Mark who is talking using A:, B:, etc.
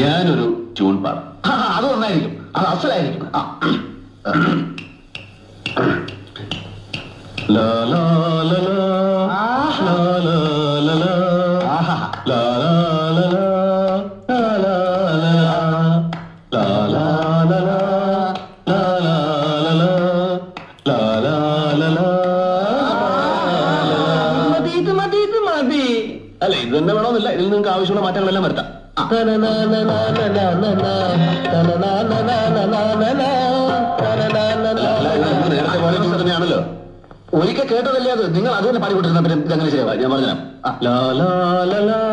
A: ഞാനൊരു ട്യൂൺ പാടും അത് ഒന്നായിരിക്കും അത് അസലായിരിക്കും. ലാ, അല്ല ഇത് തന്നെ വേണമെന്നില്ല. ഇതിൽ നിങ്ങൾക്ക് ആവശ്യമുള്ള മാറ്റങ്ങളെല്ലാം വരുത്താം. തന്നെയാണല്ലോ. ഒരിക്കൽ കേട്ടതല്ലേ അത്? നിങ്ങൾ അത് തന്നെ പാടിക്കൊണ്ടിരുന്ന പിന്നെ ഇതങ്ങനെ ശരിയാവാ ഞാൻ ലാ ലാ ലാ.